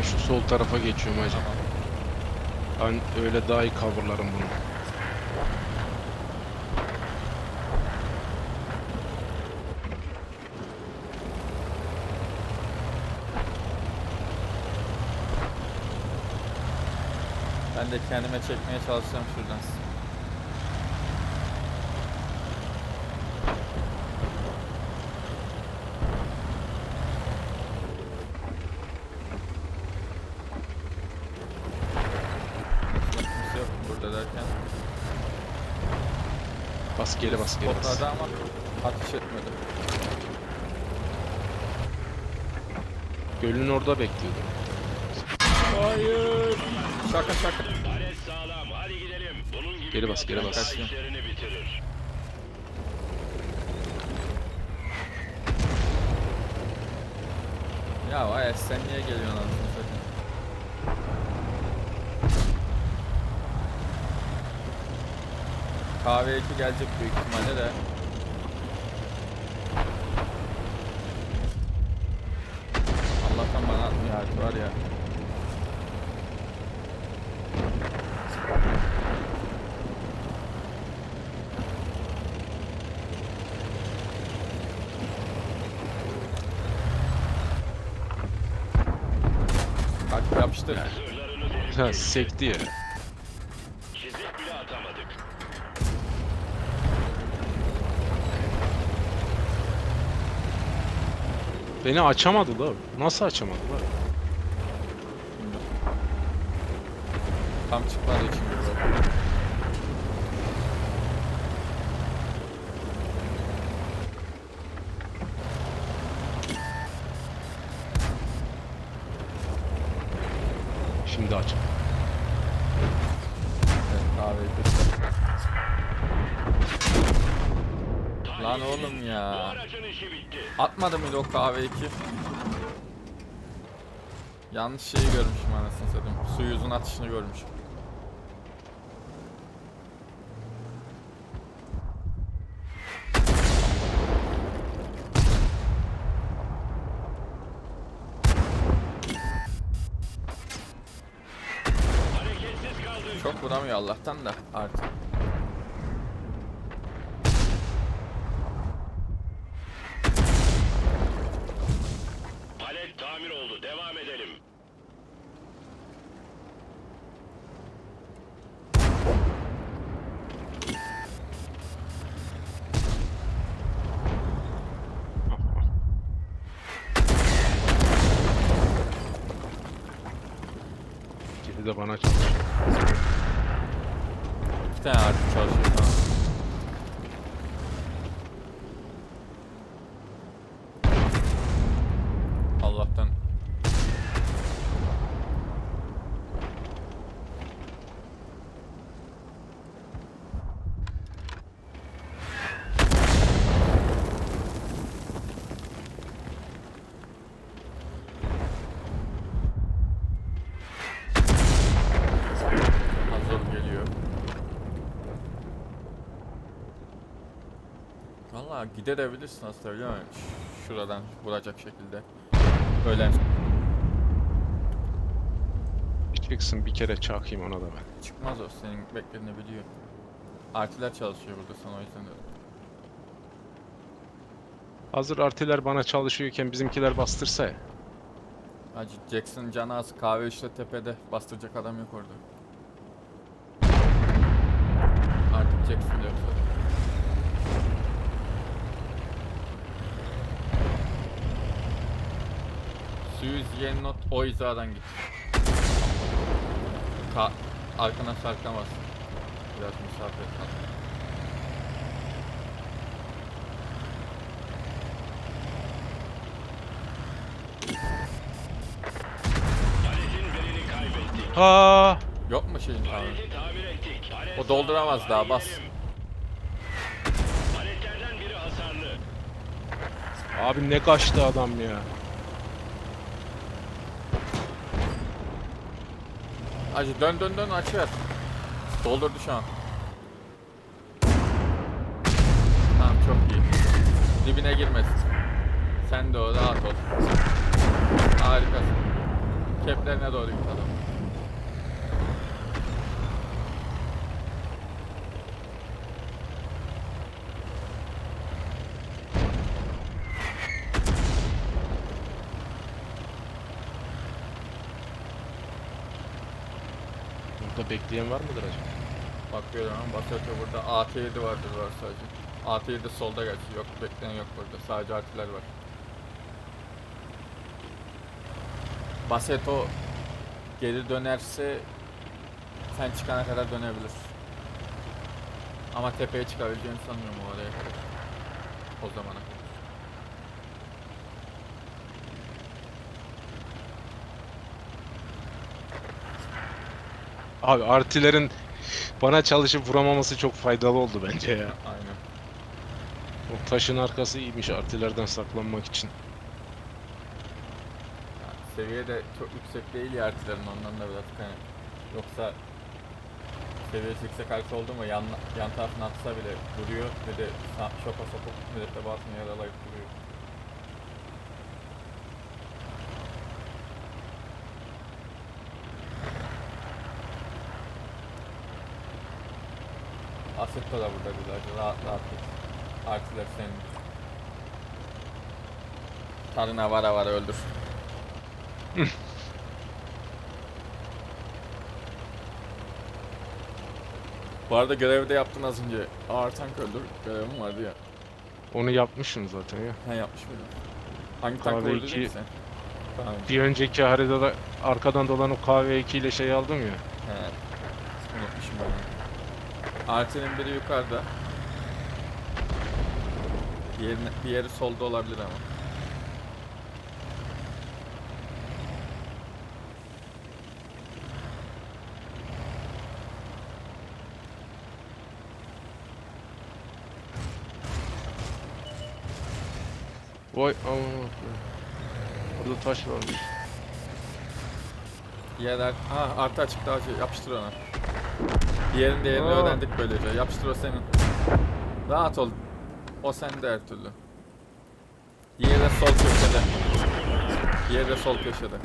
Ben şu sol tarafa geçiyorum hacı. Ben öyle daha iyi coverlarım bunu. Ben de kendime çekmeye çalışacağım şuradan. Kimse yok burada derken. Bas geri bas geri bas. Spotladı ama ateş etmedi. Gölün orada bekliyordum. Hayır. Şaka şaka. Palet sağlam. Hadi gidelim. Bunun gibi Geri bas, geri bas. daha işlerini bitirir. Ya vay sen niye geliyorsun anasını satayım? Kahve 2 gelecek büyük ihtimalle de. Allah'tan bana atmıyor artık var ya. Hadi yapıştır. Ha sekti ya. Beni açamadı da. Nasıl açamadı lan? Tam çıkmadığı için gibi. Şimdi aç. Evet, kahveyi. Lan oğlum ya. Atmadı mıydı o kahve 2? Yanlış şeyi görmüşüm anasını satayım. Su yüzün atışını görmüşüm. Çok vuramıyor Allah'tan da artık. Palet tamir oldu. Devam edelim. Geri de bana çalış. İki tane artık çalışıyor tamam. Allah'tan hazır geliyor. Valla gidebilirsin aslında biliyor musun? Şuradan vuracak şekilde. Öyle Çıksın bir kere çakayım ona da ben. çıkmaz o senin beklediğini biliyor. Artiler çalışıyor burada sana o yüzden de. Hazır artiler bana çalışıyorken bizimkiler bastırsa ya. Hacı Jackson canı az kahve işte tepede bastıracak adam yok orada. Artık Jackson da zaten. Suez Yenot o hizadan git. Ka arkana sarkamaz. Biraz misafir kal. Ha, Yok mu şeyin tamir? Paleti tamir ettik. Palet O dolduramaz daha, bas. abi ne kaçtı adam ya. Hacı dön dön dön aç ver. Doldurdu şu an. Tamam çok iyi. Dibine girmesin. Sen de o rahat ol. Harikasın. Ceplerine doğru git adam. Burada bekleyen var mıdır acaba? Bakıyorum ama Basatö burada AT7 vardır var sadece. AT7 solda gerçi yok bekleyen yok burada sadece artılar var. Baseto geri dönerse sen çıkana kadar dönebilir. Ama tepeye çıkabileceğini sanmıyorum oraya kadar. O zamana kadar. Abi artilerin bana çalışıp vuramaması çok faydalı oldu bence ya. Aynen. O taşın arkası iyiymiş artilerden saklanmak için. Yani seviye de çok yüksek değil ya artıların ondan da biraz kaynak. Yoksa seviyesi yüksek artı oldu mu yan, yan tarafına atsa bile duruyor ve de şoka sokup mürettebatını yaralayıp duruyor. Assetto da burada güzelce rahat rahat git. Artılar senin. Tarına vara vara öldür. Bu arada görevi de yaptın az önce. Ağır tank öldür görevim vardı ya. Onu yapmışım zaten ya. Ha yapmış mıydın? Hangi tankı KV2 öldürdün ki sen? Tamam. Bir önceki haritada arkadan dolan o KV2 ile şey aldım ya. He. Unutmuşum ben. Onu. Artinin biri yukarıda. Diğeri, diğeri solda olabilir ama. Vay aman. Orada taş varmış. Diğer ha artı açık daha şey yapıştır ona. Diğerin değerini öğrendik böylece. Yapıştır o senin. Rahat ol. O sende her türlü. Diğeri de sol köşede. Diğeri de sol köşede.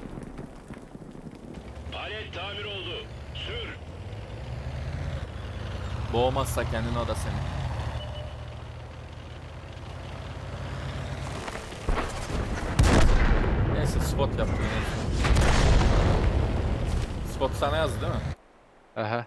Alet tamir oldu. Sür. Boğmazsa kendini o da senin. Neyse spot yaptım. Spot sana yazdı değil mi? Aha.